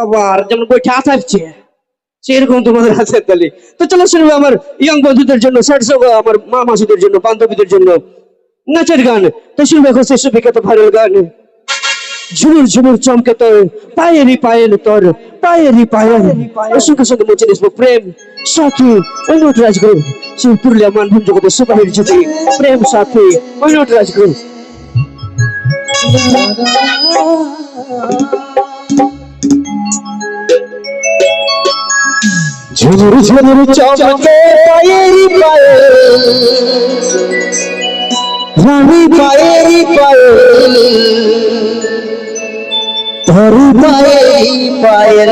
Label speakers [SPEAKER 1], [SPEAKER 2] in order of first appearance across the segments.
[SPEAKER 1] বাবা, আর যেমন বইটা আসাচ্ছে সেরকম তোমাদের আছে তাহলে। তো চলো শুনব আমার ইয়ং বন্ধুদের জন্য স্যার আমার মা মাসিদের জন্য, বান্ধবীদের জন্য নাচের গান। তো শুনবে এখন শ্রেষ্ঠ বিখ্যাত ভাইরাল গান। ঝুমুর ঝুমুর চমকে তোর, পায়েরই পায়েল তোর, পায়েরই পায়েল সঙ্গে সঙ্গে মুছে নিসবো প্রেম, সাথী অনুট রাজগুরু। সেই পুরুলিয়া মানভূম জগতের সুপাহির জ্যোতি, প্রেম, সাথী অনুট রাজগুরু।
[SPEAKER 2] ঝুমুর ঝুমুর চমকে পায়েরি পায়ে রানী পায়েরি পায়ে ধরু পায়েরি পায়েল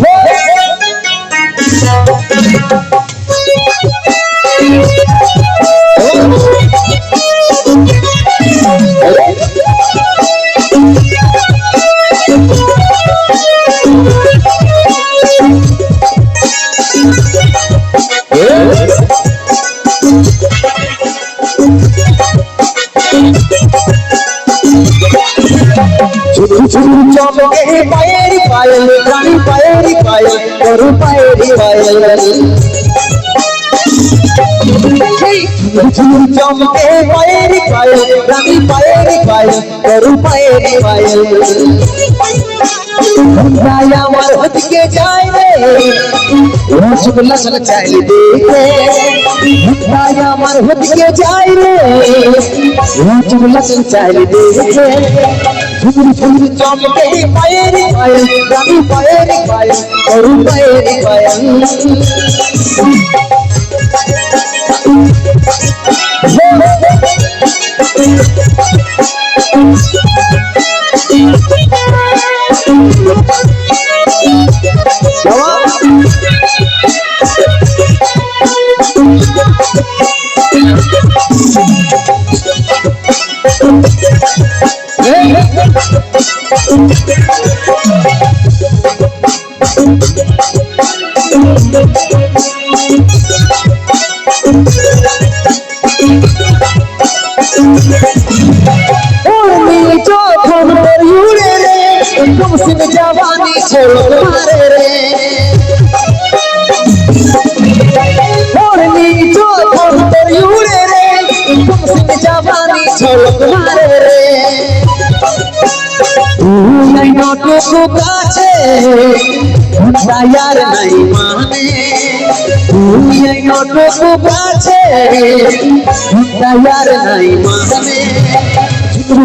[SPEAKER 2] ঝুমুর ঝুমুর চমকে পায়েরি পায়েল রানী পায়েরি পায়েল ধরু পায়েরি পায়েল ঝুমুর চমকে পায়েরি পায়েল রানী পায়েরি পায়েল ধরু পায়েরি পায়েল ভাই আমার হতকে যায় রে রসগোল্লা সব চাইল দেখে ভাই আমার হতকে যায় রে রসগোল্লা সব চাইল দেখে ঝুমুর ঝুমুর চমকে পায়েরি পায়েল রানী পায়েরি পায়েল ধরু পায়েরি পায়েল উড়নি যখন উড়ে রে তুমসিন জবানি ছোড় মারে রে যতটুক আছে দয়ার নাই মানে তুই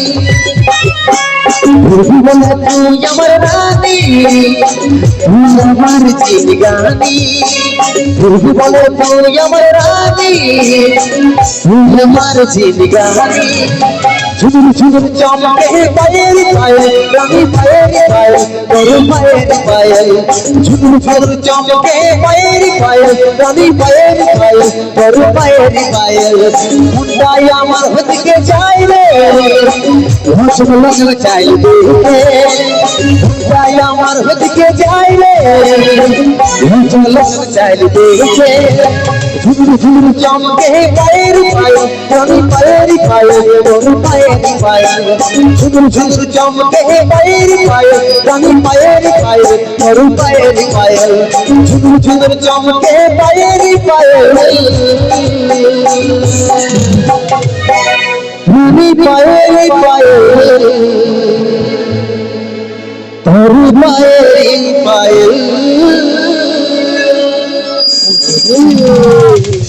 [SPEAKER 2] আমার রানী আমার জিগানি বলে তুই আমার রানী আমার জিগানি ঝুমুর ঝুমুর চমকে পায়ের পায়ে রানী পায়ের পায়ে তোর পায়ের পায়ে ঝুমুর ঝুমুর চমকে পায়ের পায়ে রানী পায়ের পায়ে তোর পায়ের পায়ে মুন্ডাই আমার হদিকে চাই রে রসগোল্লা সব চাই দেখে মুন্ডাই আমার হদিকে যাই রে রসগোল্লা সব চাই দেখে ঝুমুর ঝুমুর চমকে পায়ের পায়ে রানী পায়ের পায়ে তোর পায়ের পায়ে ঝুমুর ঝুমুর চমকে পায়ের পায়ে রানী পায়ের পায়ে তোর পায়ের পায়ে ঝুমুর ঝুমুর চমকে পায়ের পায়ে রানী পায়ের পায়ে তোর পায়ের Uhum.